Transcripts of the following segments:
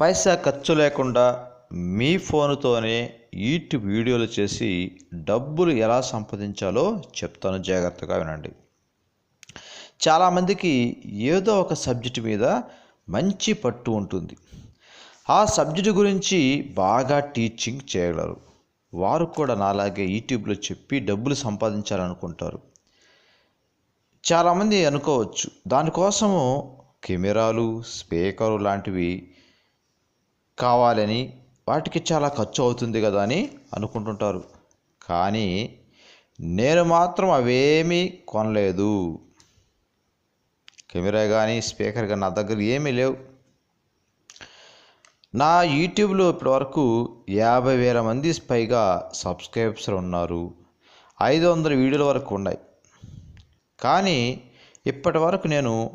పైసా ఖర్చు లేకుండా మీ ఫోన్తోనే యూట్యూబ్ వీడియోలు చేసి డబ్బులు ఎలా సంపాదించాలో చెప్తాను జాగ్రత్తగా వినండి. చాలామందికి ఏదో ఒక సబ్జెక్టు మీద మంచి పట్టు ఉంటుంది. ఆ సబ్జెక్టు గురించి బాగా టీచింగ్ చేయగలరు. వారు కూడా నాలాగే యూట్యూబ్లో చెప్పి డబ్బులు సంపాదించాలనుకుంటారు. చాలామంది అనుకోవచ్చు దానికోసము కెమెరాలు స్పీకరు లాంటివి కావాలని వాటికి చాలా ఖర్చు అవుతుంది కదా అని అనుకుంటుంటారు. కానీ నేను మాత్రం అవేమీ కొనలేదు. కెమెరా కానీ స్పీకర్ కానీ నా దగ్గర ఏమీ లేవు. నా యూట్యూబ్లో ఇప్పటివరకు యాభై వేల మంది పైగా సబ్స్క్రైబర్స్ ఉన్నారు. ఐదు వందల వీడియోల వరకు ఉన్నాయి. కానీ ఇప్పటి వరకు నేను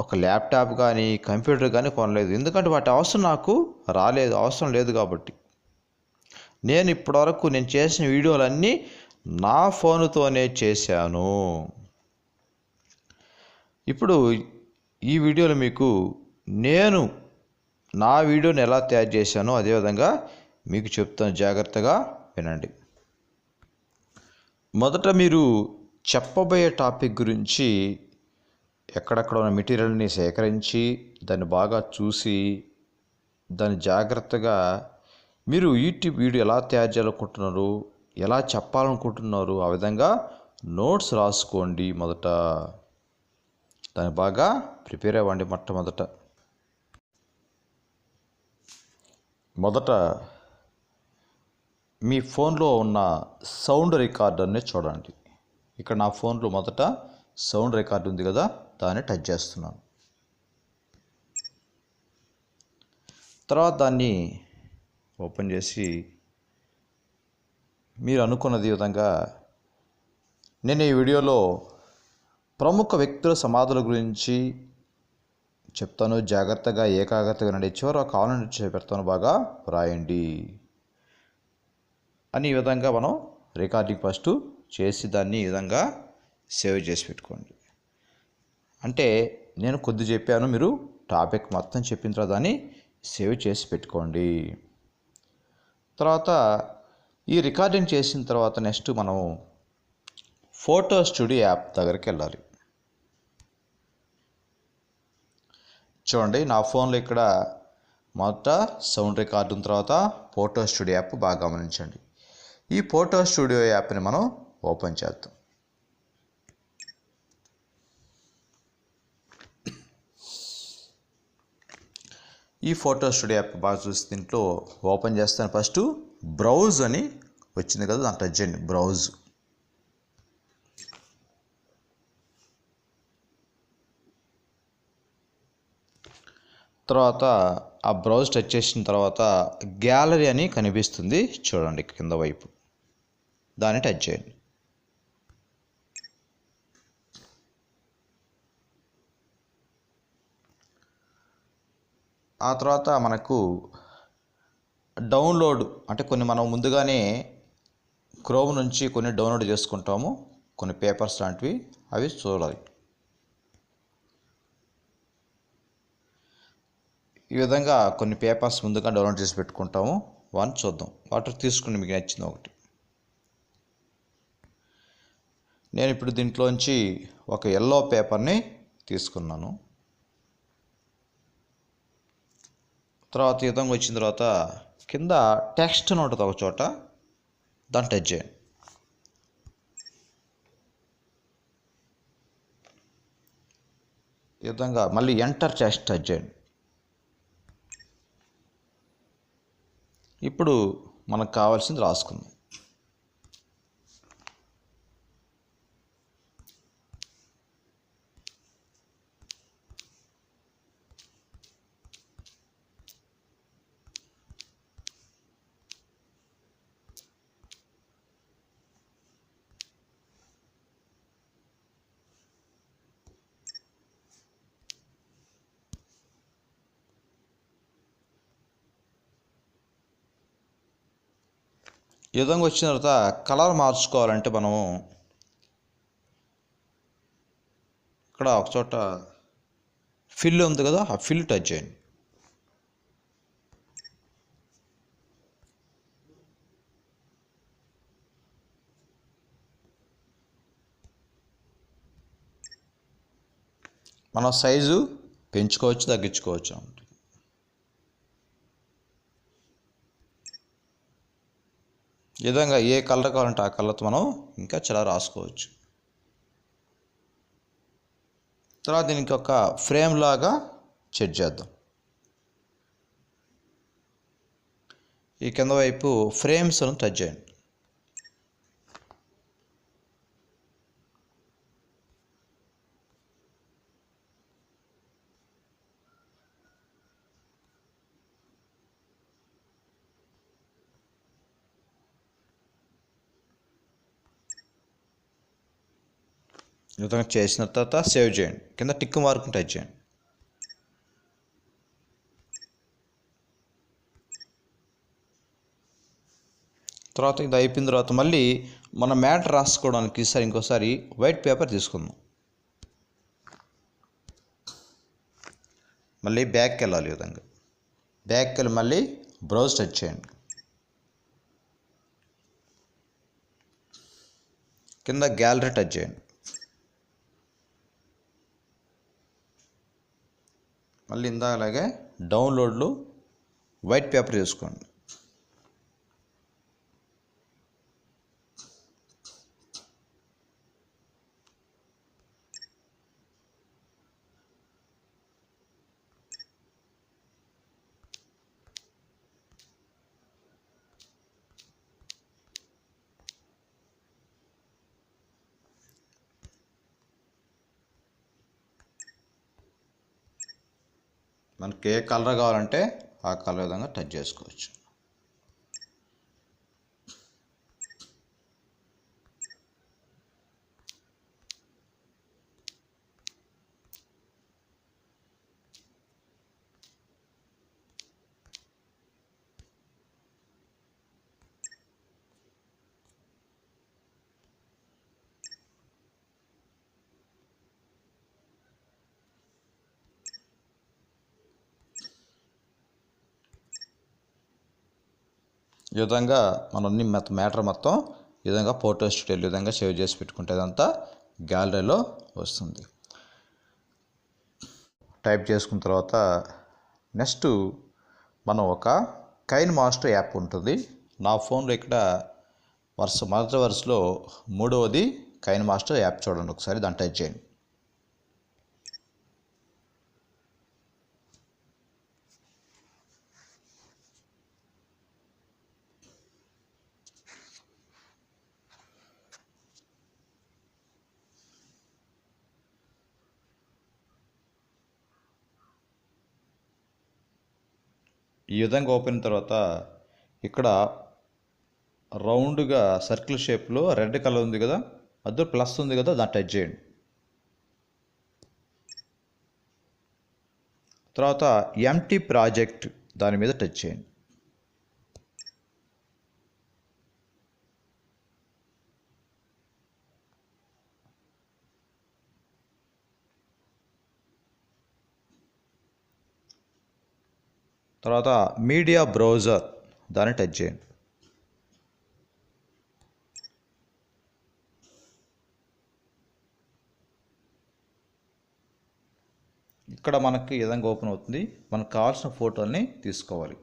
ఒక ల్యాప్టాప్ కానీ కంప్యూటర్ కానీ కొనలేదు. ఎందుకంటే వాటి అవసరం నాకు రాలేదు. అవసరం లేదు కాబట్టి. నేను ఇప్పటివరకు నేను చేసిన వీడియోలన్నీ నా ఫోన్తోనే చేశాను. ఇప్పుడు ఈ వీడియోలో మీకు నేను నా వీడియోని ఎలా తయారు చేశానో అదేవిధంగా మీకు చెప్తాను. జాగ్రత్తగా వినండి. మొదట మీరు చెప్పబోయే టాపిక్ గురించి ఎక్కడెక్కడ ఉన్న మెటీరియల్ని సేకరించి దాన్ని బాగా చూసి దాన్ని జాగ్రత్తగా మీరు యూట్యూబ్ వీడియో ఎలా తయారు చేయాలనుకుంటున్నారు ఎలా చెప్పాలనుకుంటున్నారు ఆ విధంగా నోట్స్ రాసుకోండి మొదట. దాన్ని బాగా ప్రిపేర్ అవ్వండి మొట్టమొదట. మొదట మీ ఫోన్లో ఉన్న సౌండ్ రికార్డర్ని చూడండి. ఇక్కడ నా ఫోన్లో మొదట సౌండ్ రికార్డు ఉంది కదా. దాన్ని టచ్ చేస్తున్నాను. తర్వాత దాన్ని ఓపెన్ చేసి మీరు అనుకున్నది విధంగా నేను ఈ వీడియోలో ప్రముఖ వ్యక్తుల సమాధుల గురించి చెప్తాను. జాగ్రత్తగా ఏకాగ్రతగా వినండి చివరి కావాలని పెడతాను బాగా వ్రాయండి అని ఈ విధంగా మనం రికార్డింగ్ ఫస్ట్ చేసి దాన్ని ఈ విధంగా సేవ్ చేసి పెట్టుకోండి. అంటే నేను కొద్ది చెప్పాను మీరు టాపిక్ మొత్తం చెప్పిన తర్వాత దాన్ని సేవ్ చేసి పెట్టుకోండి. తర్వాత ఈ రికార్డింగ్ చేసిన తర్వాత నెక్స్ట్ మనం ఫోటో స్టూడియో యాప్ దగ్గరికి వెళ్ళాలి. చూడండి నా ఫోన్లో ఇక్కడ మొదట సౌండ్ రికార్డు తర్వాత ఫోటో స్టూడియో యాప్ బాగా గమనించండి. ఈ ఫోటో స్టూడియో యాప్ని మనం ఓపెన్ చేద్దాం. ఈ ఫోటో స్టూడియో యాప్ బాగా చూసి దీంట్లో ఓపెన్ చేస్తాను. ఫస్ట్ బ్రౌజ్ అని వచ్చింది కదా దాని టచ్ చేయండి బ్రౌజ్. తర్వాత ఆ బ్రౌజ్ టచ్ చేసిన తర్వాత గ్యాలరీ అని కనిపిస్తుంది. చూడండి కింద వైపు. దాన్ని టచ్ చేయండి. ఆ తర్వాత మనకు డౌన్లోడ్ అంటే కొన్ని మనం ముందుగానే క్రోమ్ నుంచి కొన్ని డౌన్లోడ్ చేసుకుంటాము. కొన్ని పేపర్స్ లాంటివి అవి చూడాలి. ఈ విధంగా కొన్ని పేపర్స్ ముందుగా డౌన్లోడ్ చేసి పెట్టుకుంటాము. వన్ చూద్దాం. వాటర్ తీసుకుని మీకు నచ్చింది ఒకటి. నేను ఇప్పుడు దీంట్లోంచి ఒక ఎల్లో పేపర్ని తీసుకున్నాను. తర్వాత ఈ విధంగా వచ్చిన తర్వాత కింద టెక్స్ట్ అని ఉంటుంది ఒక చోట దాన్ని టచ్ చేయండి. ఈ విధంగా మళ్ళీ ఎంటర్ టెక్స్ట్ టచ్ చేయండి. ఇప్పుడు మనకు కావాల్సింది రాసుకుందాం. ఈ విధంగా వచ్చిన తర్వాత కలర్ మార్చుకోవాలంటే మనము ఇక్కడ ఒక చోట ఫిల్ ఉంది కదా ఆ ఫిల్ టచ్ చేయండి. మన సైజు పెంచుకోవచ్చు తగ్గించుకోవచ్చు ఈ విధంగా ఏ కలర్ కావాలంటే ఆ కలర్తో మనం ఇంకా చాలా రాసుకోవచ్చు. తర్వాత దీనికి ఒక ఫ్రేమ్ లాగా సెట్ చేద్దాం. ఈ కింద వైపు ఫ్రేమ్స్ టచ్ చేయండి. విధంగా చేసిన తర్వాత సేవ్ చేయండి. కింద టిక్ మార్క్ టచ్ చేయండి. తర్వాత ఇది అయిపోయిన తర్వాత మళ్ళీ మన మ్యాటర్ రాసుకోవడానికి ఈసారి ఇంకోసారి వైట్ పేపర్ తీసుకుందాం. మళ్ళీ బ్యాక్కి వెళ్ళాలి ఈ విధంగా. బ్యాక్కి వెళ్ళి మళ్ళీ బ్రౌజ్ టచ్ చేయండి. కింద గ్యాలరీ టచ్ చేయండి. మళ్ళీ ఇందాకలాగే డౌన్లోడ్లు వైట్ పేపర్ చేసుకోండి. మనకి ఏ కలర్ కావాలంటే ఆ కలర్ విధంగా టచ్ చేసుకోవచ్చు. ఈ విధంగా మనం అన్ని మ్యాటర్ మొత్తం ఈ విధంగా ఫోటో స్టూడియో ఈ విధంగా సేవ్ చేసి పెట్టుకుంటే అదంతా గ్యాలరీలో వస్తుంది. టైప్ చేసుకున్న తర్వాత నెక్స్ట్ మనం ఒక కైన్ మాస్టర్ యాప్ ఉంటుంది. నా ఫోన్లో ఇక్కడ వరుస మొదటి వరుసలో మూడవది కైన్ మాస్టర్ యాప్ చూడండి ఒకసారి దాన్ని టైప్ చేయండి. ఈ విధంగా ఓపెన్ తర్వాత ఇక్కడ రౌండ్గా సర్కిల్ షేప్లో రెడ్ కలర్ ఉంది కదా అది ప్లస్ ఉంది కదా దాన్ని టచ్ చేయండి. తర్వాత ఎంటీ ప్రాజెక్ట్ దాని మీద టచ్ చేయండి. తర్వాత మీడియా బ్రౌజర్ దాన్ని టచ్ చేయండి. ఇక్కడ మనకి ఈ విధంగా ఓపెన్ అవుతుంది. మనకు కావాల్సిన ఫోటోని తీసుకోవాలి.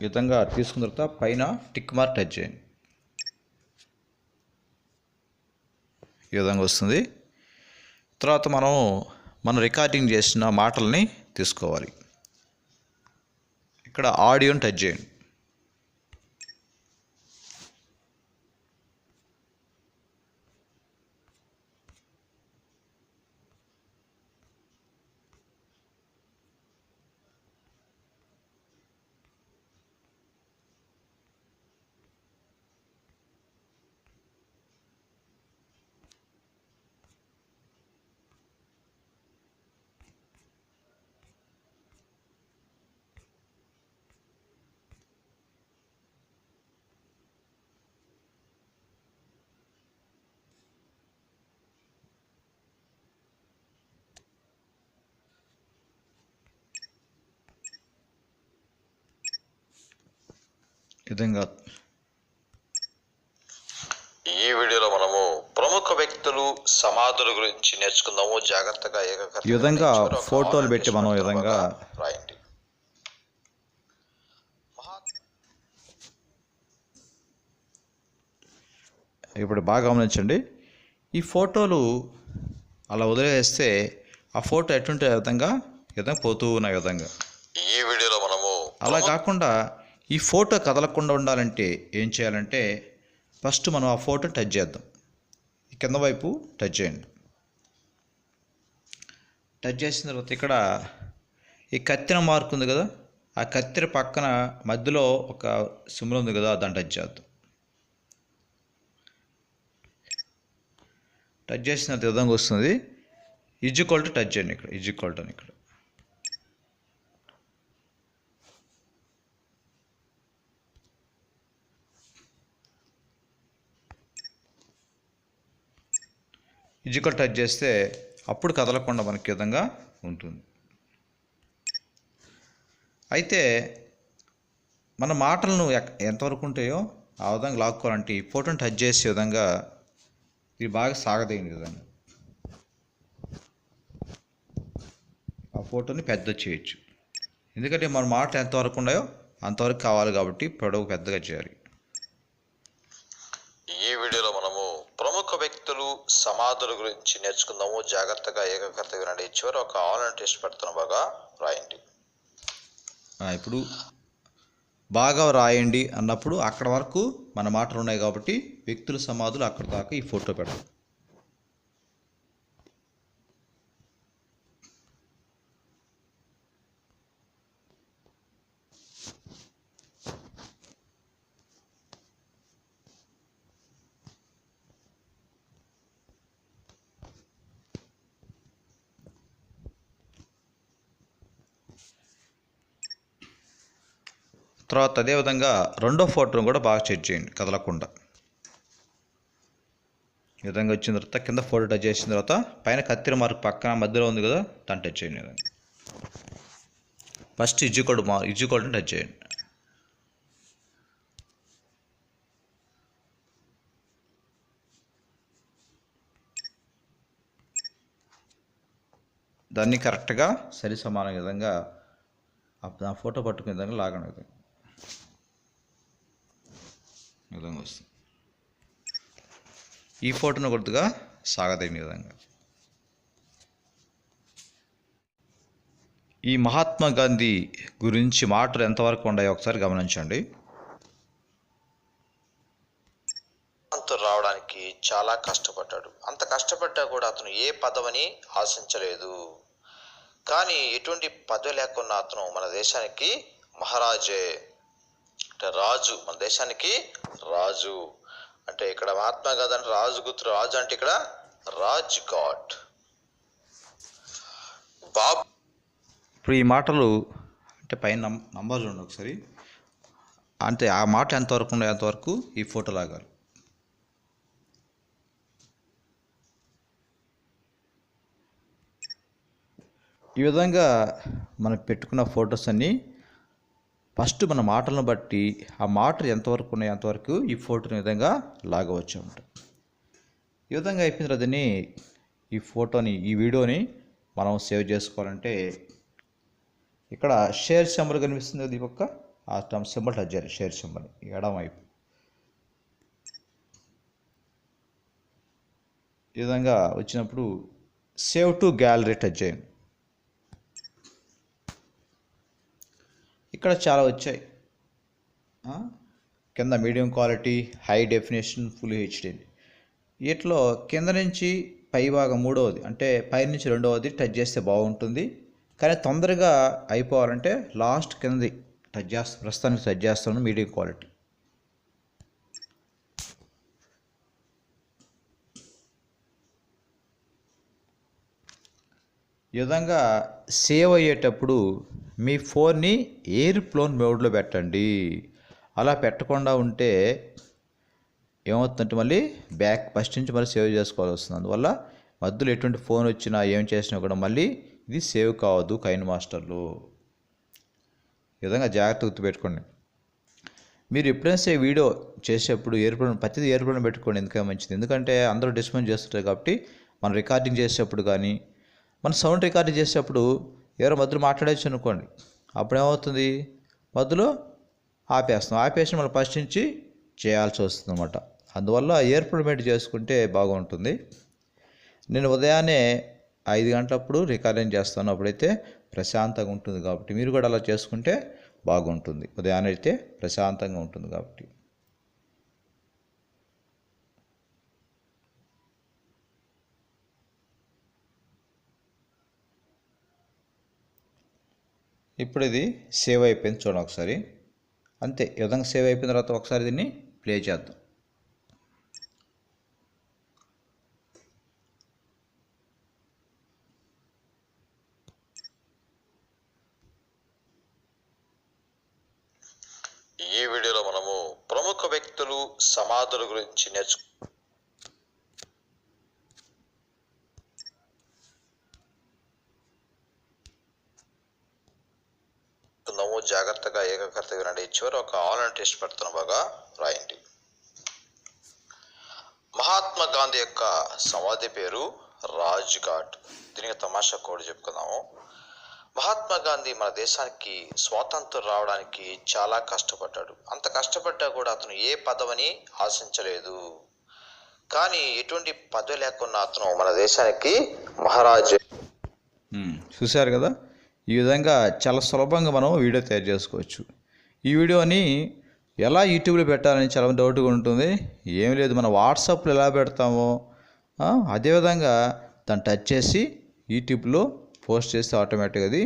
ఈ విధంగా తీసుకున్న తర్వాత పైన టిక్ మార్క్ టచ్ చేయండి. ఈ విధంగా వస్తుంది. తర్వాత మనం మనం రికార్డింగ్ చేసిన మాటల్ని తీసుకోవాలి. ఇక్కడ ఆడియోని టచ్ చేయండి. విధంగా ఈ వీడియోలో మనము ప్రముఖ వ్యక్తులు సమాధుల గురించి నేర్చుకుందాము. జాగ్రత్తగా ఈ విధంగా ఫోటోలు పెట్టి మనం విధంగా రాయండి. ఇప్పుడు బాగా గమనించండి. ఈ ఫోటోలు అలా వదిలేస్తే ఆ ఫోటో ఎటుంటే ఆ విధంగా విధంగా పోతూ ఉన్న విధంగా. ఈ వీడియోలో మనము అలా కాకుండా ఈ ఫోటో కదలకుండా ఉండాలంటే ఏం చేయాలంటే ఫస్ట్ మనం ఆ ఫోటో టచ్ చేద్దాం. కింద వైపు టచ్ చేయండి. టచ్ చేసిన తర్వాత ఇక్కడ ఈ కత్తిన మార్క్ ఉంది కదా ఆ కత్తెర పక్కన మధ్యలో ఒక సింబల్ ఉంది కదా దాన్ని టచ్ చేద్దాం. టచ్ చేసిన తర్వాత విధంగా వస్తుంది. ఈజ్వల్ టు టచ్ చేయండి ఇక్కడ ఇజ్జు అని ఇక్కడ. ఇజుకల్ టచ్ చేస్తే అప్పుడు కదలకుండా మనకి విధంగా ఉంటుంది. అయితే మన మాటలను ఎక్- ఎంతవరకు ఉంటాయో ఆ విధంగా లాక్కోవాలంటే ఈ ఫోటోని టచ్ చేసే విధంగా ఇది బాగా సాగదగిన విధంగా ఆ ఫోటోని పెద్ద చేయొచ్చు. ఎందుకంటే మన మాటలు ఎంతవరకు ఉన్నాయో అంతవరకు కావాలి కాబట్టి పొడవు పెద్దగా చేయాలి. ఈ వీడియోలో ప్రముఖ వ్యక్తులు సమాధుల గురించి నేర్చుకుందాము. జాగ్రత్తగా ఏకాగ్రత వినండి. చివరి ఒక ఆన్లైన్ టెస్ట్ పెడుతున్న బాగా. రాయండి. ఇప్పుడు బాగా రాయండి అన్నప్పుడు అక్కడ వరకు మన మాటలు ఉన్నాయి కాబట్టి వ్యక్తుల సమాధులు అక్కడ దాకా ఈ ఫోటో పెడతాం తర్వాత అదేవిధంగా రెండో ఫోటోను కూడా బాగా చెక్ చేయండి కదలకుండా. ఈ విధంగా వచ్చిన తర్వాత కింద ఫోటో టచ్ చేసిన తర్వాత పైన కత్తిర మార్క్ పక్కన మధ్యలో ఉంది కదా దాన్ని టచ్ చేయండి ఫస్ట్ ఇజ్జు కోడ్ మా ఇజ్జు కోడ్ని టచ్ చేయండి. దాన్ని కరెక్ట్గా సరి సమాన విధంగా ఆ- ఫోటో పట్టుకునే విధంగా లాగని విధంగా ఈ విధంగా వస్తుంది. ఈ ఫోటోను గుర్తుగా సాగదగిన విధంగా. ఈ మహాత్మా గాంధీ గురించి మాటలు ఎంతవరకు ఉన్నాయో ఒకసారి గమనించండి. అంత రావడానికి చాలా కష్టపడ్డాడు. అంత కష్టపడ్డా కూడా అతను ఏ పదవిని ఆశించలేదు. కానీ ఎటువంటి పదవి లేకున్నా అతను మన దేశానికి మహారాజే. అంటే రాజు. మన దేశానికి రాజు. అంటే ఇక్కడ మహాత్మా గాంధీ అంటే రాజు గుర్తు రాజు అంటే ఇక్కడ రాజ్ గాడ్. బాబు ఇప్పుడు ఈ మాటలు అంటే పైన నం నంబర్లు ఉండి ఒకసారి. అంటే ఆ మాట ఎంతవరకు ఉన్నాయో అంతవరకు ఈ ఫోటో లాగాలి ఈ విధంగా మనం పెట్టుకున్న ఫొటోస్ అన్నీ ఫస్ట్ మన మాటలను బట్టి ఆ మాటలు ఎంతవరకు ఉన్నాయో అంతవరకు ఈ ఫోటోని విధంగా లాగవచ్చు అంట. ఈ విధంగా అయిపోయిన తర్వాత దీన్ని ఈ ఫోటోని ఈ వీడియోని మనం సేవ్ చేసుకోవాలంటే ఇక్కడ షేర్ సింబల్ కనిపిస్తుంది కదా ఈ పక్క ఆ టమ్ సింబల్ టచ్ చేయాలి షేర్ సింబల్. ఎడం వైపు. ఈ విధంగా వచ్చినప్పుడు సేవ్ టు గ్యాలరీ టచ్ చేయండి. ఇక్కడ చాలా వచ్చాయి. కింద medium quality high definition full HD. వీటిలో కింద నుంచి పై భాగం మూడవది. అంటే పై నుంచి రెండవది టచ్ చేస్తే బాగుంటుంది. కానీ తొందరగా అయిపోవాలంటే లాస్ట్ కిందది టచ్ చేస్తా ప్రస్తుతానికి టచ్ చేస్తాను మీడియం క్వాలిటీ. విధంగా సేవ్ అయ్యేటప్పుడు మీ ఫోన్ని ఎయిర్ప్లోన్ మోడ్లో పెట్టండి. అలా పెట్టకుండా ఉంటే ఏమవుతుందంటే మళ్ళీ బ్యాక్ ఫస్ట్ నుంచి మళ్ళీ సేవ్ చేసుకోవాల్సి వస్తుంది. అందువల్ల మధ్యలో ఎటువంటి ఫోన్ వచ్చినా ఏం చేసినా కూడా మళ్ళీ ఇది సేవ్ కావద్దు కైన్ మాస్టర్లు. ఈ విధంగా జాగ్రత్త గుర్తుపెట్టుకోండి. మీరు ఎప్పుడైనా సరే వీడియో చేసేటప్పుడు ఎయిర్ప్లేన్ ప్రతిదీ ఎయిర్ప్లేన్ పెట్టుకోండి. ఎందుకంటే మంచిది. ఎందుకంటే అందరూ డిస్పెన్స్ చేస్తుంటారు కాబట్టి మనం రికార్డింగ్ చేసేటప్పుడు కానీ మనం సౌండ్ రికార్డు చేసేటప్పుడు ఎవరో మధ్యలో మాట్లాడచ్చు అనుకోండి. అప్పుడు ఏమవుతుంది మధ్యలో ఆపేస్తాం. ఆపేసి మళ్ళీ ఫస్ట్ నుంచి చేయాల్సి వస్తుంది అనమాట అందువల్ల ఏర్పడిమెంట్ చేసుకుంటే బాగుంటుంది. నేను ఉదయాన్నే ఐదు గంటలప్పుడు రికార్డింగ్ చేస్తాను. అప్పుడైతే ప్రశాంతంగా ఉంటుంది కాబట్టి. మీరు కూడా అలా చేసుకుంటే బాగుంటుంది. ఉదయాన్నే అయితే ప్రశాంతంగా ఉంటుంది కాబట్టి. ఇప్పుడు ఇది సేవ్ అయిపోయింది చూడండి ఒకసారి. అంతే ఈ విధంగా సేవ్ అయిపోయిన తర్వాత ఒకసారి దీన్ని ప్లే చేద్దాం. ఈ వీడియోలో మనము ప్రముఖ వ్యక్తులు సమాధుల గురించి నేర్చుకు కుందాము జాగ్రత్తగా ఏకాగ్రత వినండి చివరి ఒక ఆన్లైన్ టెస్ట్ పెడుతున్న బాగా రాయండి. మహాత్మా గాంధీ యొక్క సమాధి పేరు రాజ్ ఘాట్ దీనికి తమాషా కోడ్ చెప్పుకుందాము. మహాత్మా గాంధీ మన దేశానికి స్వాతంత్రం రావడానికి చాలా కష్టపడ్డాడు. అంత కష్టపడ్డా కూడా అతను ఏ పదవిని ఆశించలేదు. కానీ ఎటువంటి పదవి లేకున్నా అతను మన దేశానికి మహారాజు. చూశారు కదా? ఈ విధంగా చాలా సులభంగా మనం వీడియో తయారు చేసుకోవచ్చు. ఈ వీడియోని ఎలా యూట్యూబ్లో పెట్టాలని చాలా డౌట్గా ఉంటుంది. ఏం లేదు మన వాట్సాప్లో ఎలా పెడతామో అదేవిధంగా దాన్ని టచ్ చేసి యూట్యూబ్లో పోస్ట్ చేస్తే ఆటోమేటిక్గా అది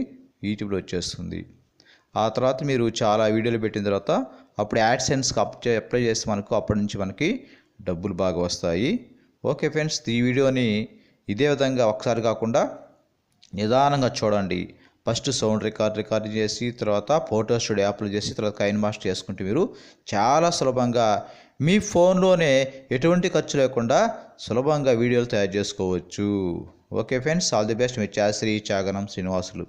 యూట్యూబ్లో వచ్చేస్తుంది. ఆ తర్వాత మీరు చాలా వీడియోలు పెట్టిన తర్వాత అప్పుడు యాడ్సెన్స్కి అప్ అప్లై చేస్తే మనకు అప్పటి నుంచి మనకి డబ్బులు బాగా వస్తాయి. ఓకే ఫ్రెండ్స్ ఈ వీడియోని ఇదే విధంగా ఒకసారి కాకుండా నిదానంగా చూడండి. ఫస్ట్ సౌండ్ రికార్డ్ రికార్డ్ చేసి తర్వాత ఫోటో స్టూడియో యాప్లు చేసి తర్వాత కైన్ మాస్టర్ చేసుకుంటే మీరు చాలా సులభంగా మీ ఫోన్లోనే ఎటువంటి ఖర్చు లేకుండా సులభంగా వీడియోలు తయారు చేసుకోవచ్చు. Okay friends all the best. మీ చాశ్రీ చాగనం శ్రీనివాసులు.